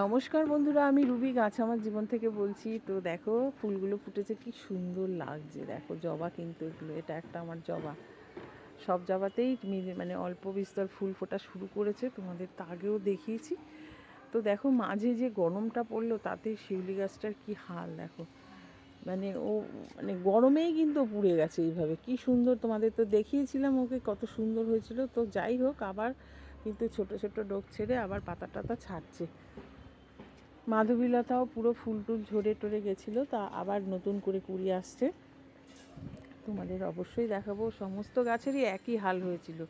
নমস্কার বন্ধুরা, আমি রুবি গাছ আমার জীবন থেকে বলছি। তো দেখো, ফুলগুলো ফুটেছে, কি সুন্দর লাগছে। দেখো, জবা কিন্তু এগুলো, এটা একটা আমার জবা। সব জবাতেই মানে অল্প বিস্তর ফুল ফোটা শুরু করেছে, তোমাদের তো আগেও দেখিয়েছি। তো দেখো, মাঝে যে গরমটা পড়ল, তাতে শিউলি গাছটার কি হাল, দেখো। মানে ও মানে গরমেই কিন্তু পুড়ে গেছে এইভাবে। কি সুন্দর, তোমাদের তো দেখিয়েছিলাম ওকে, কত সুন্দর হয়েছিল। তো যাই হোক, আবার কিন্তু ছোট ছোট ডোক ছেড়ে আবার পাতা টাতা ছাড়ছে। মাধবীলতাও পুরো ফুল টুল ঝরে টরে গেছিল, তা আবার নতুন করে কুড়ি আসছে। তোমাদের অবশ্যই দেখাবো, সমস্ত গাছেরই একই হাল হয়েছিল।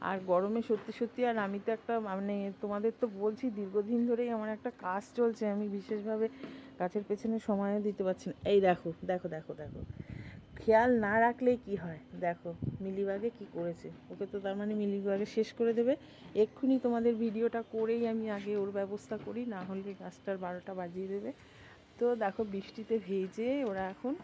আর গরমে সত্যি সত্যি আর আমি তো একটা মানে তোমাদের তো বলছি, দীর্ঘদিন ধরেই আমার একটা কাজ চলছে, আমি বিশেষভাবে গাছের পেছনে সময়ও দিতে পারছি না। এই দেখো দেখো দেখো দেখো। খেয়াল না রাখলেই কি হয়? দেখো, মিলিবাগে কি করেছে? ওকে তো তার মানে মিলিবাগে শেষ করে দেবে। এক্ষুনি তোমাদের ভিডিওটা করেই আমি আগে ওর ব্যবস্থা করি, না হলে গাছটার বারোটা বাজিয়ে দেবে। তো দেখো, বৃষ্টিতে ভেজে ওরা এখন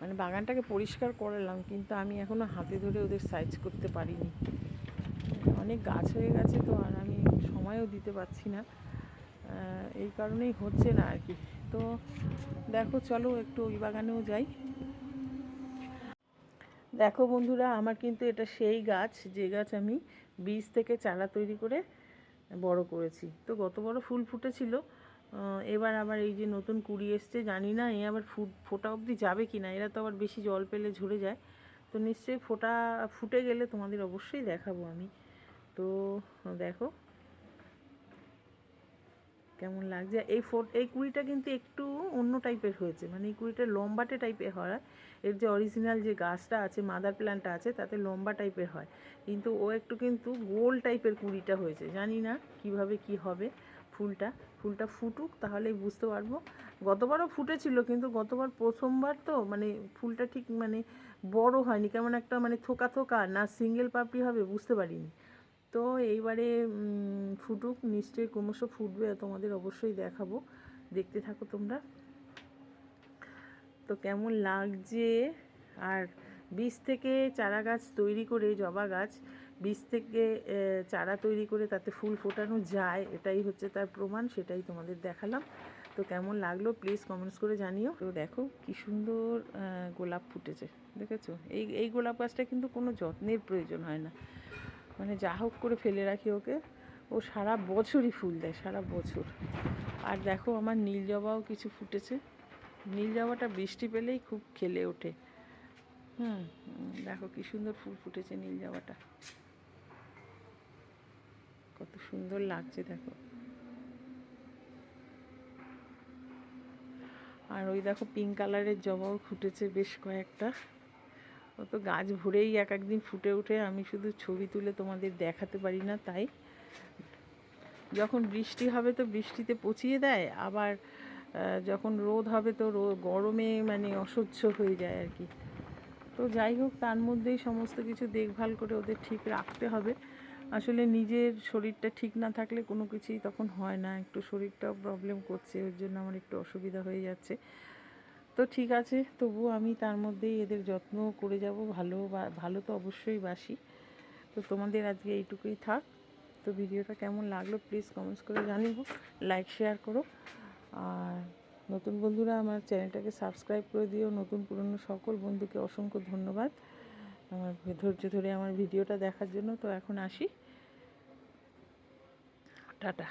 মানে বাগানটাকে পরিষ্কার করালাম, কিন্তু আমি এখনও হাতে ধরে ওদের সাইজ করতে পারিনি। অনেক গাছ হয়ে গেছে তো, আর আমি সময়ও দিতে পারছি না। এই কারণেই হচ্ছে না আর কি। তো দেখো, চলো একটু ওই বাগানেও যাই। দেখো বন্ধুরা, আমার কিন্তু এটা সেই গাছ, যে গাছ আমি বীজ থেকে চারা তৈরি করে বড় করেছি। তো গত বড় ফুল ফুটেছিল। এবার আবার এই যে নতুন কুড়ি এসছে, জানি না এ আবার ফুট, ফোটা অবধি যাবে কি না, এরা তো আবার বেশি জল পেলে ঝরে যায়। তো নিশ্চয়ই ফোটা ফুটে গেলে তোমাদের অবশ্যই দেখাবো আমি। তো দেখো কেমন লাগছে? এই ফোট, এই কুড়িটা কিন্তু একটু অন্য টাইপের হয়েছে। মানে এই কুড়িটা লম্বাটে টাইপের হয়। এর যে অরিজিনাল যে গাছটা আছে মাদার প্ল্যান্টটা আছে, তাতে লম্বা টাইপের হয়। কিন্তু ও একটু কিন্তু গোল টাইপের কুড়িটা হয়েছে। জানি না কীভাবে কি হবে ফুলটা। ফুলটা ফুটুক, তাহলেই বুঝতে পারব। গতবারও ফুটেছিল, কিন্তু গতবার প্রথমবার তো মানে ফুলটা ঠিক মানে বড় হয়নি। কেমন একটা মানে থোকা থোকা, না সিঙ্গেল পাপড়ি হবে, বুঝতে পারিনি। তো এইবারে ফুটুক, নিশ্চয়ই ক্রমশ ফুটবে, তোমাদের অবশ্যই দেখাবো। দেখতে থাকো তোমরা। তো কেমন লাগছে? আর বীজ থেকে চারা গাছ তৈরি করে, জবা গাছ, বীজ থেকে চারা তৈরি করে তাতে ফুল ফোটানো যায়, এটাই হচ্ছে তার প্রমাণ, সেটাই তোমাদের দেখালাম। তো কেমন লাগল? প্লিজ কমেন্টস করে জানিও। তো দেখো কি সুন্দর গোলাপ ফুটেছে, দেখেছ? এই এই গোলাপ গাছটা কিন্তু কোনো যত্নের প্রয়োজন হয় না। মানে যা হোক করে ফেলে রাখি ওকে। ও সারা বছরই ফুল দেয়, সারা বছর। আর দেখো আমার নীল জবাও কিছু ফুটেছে। নীল জবাটা বৃষ্টি পেলেই খুব খেলে ওঠে। হুম, দেখো কি সুন্দর ফুল ফুটেছে নীল জবাটা। কত সুন্দর লাগছে, দেখো। আর ওই দেখো পিঙ্ক কালারের জবাও ফুটেছে বেশ কয়েকটা। ও তো গাছ ভরেই এক একদিন ফুটে ওঠে। আমি শুধু ছবি তুলে তোমাদের দেখাতে পারি না, তাই। যখন বৃষ্টি হবে তো বৃষ্টিতে পচিয়ে দেয়, আবার যখন রোদ হবে তো রো, গরমে মানে অসহ্য হয়ে যায় আর কি। তো যাই হোক, তার মধ্যেই সমস্ত কিছু দেখভাল করে ওদের ঠিক রাখতে হবে। আসলে নিজের শরীরটা ঠিক না থাকলে কোনো কিছুই তখন হয় না। একটু শরীরটাও প্রবলেম করছে, ওর জন্য আমার একটু অসুবিধা হয়ে যাচ্ছে। তো ঠিক আছে তবু আমি তার মধ্যেই এদের যত্ন করে যাব। ভালো বা, ভালো তো অবশ্যই বাসি। তো তোমাদের আজকে এইটুকুই থাক। তো ভিডিওটা কেমন লাগল প্লিজ কমেন্টস করে জানিও লাইক শেয়ার করো। আর নতুন বন্ধুরা আমার চ্যানেলটাকে সাবস্ক্রাইব করে দিও। নতুন পুরনো সকল বন্ধুকে অসংখ্য ধন্যবাদ। আমার ধৈর্য ধরে আমার ভিডিওটা দেখার জন্য। তো এখন আসি। টাটা।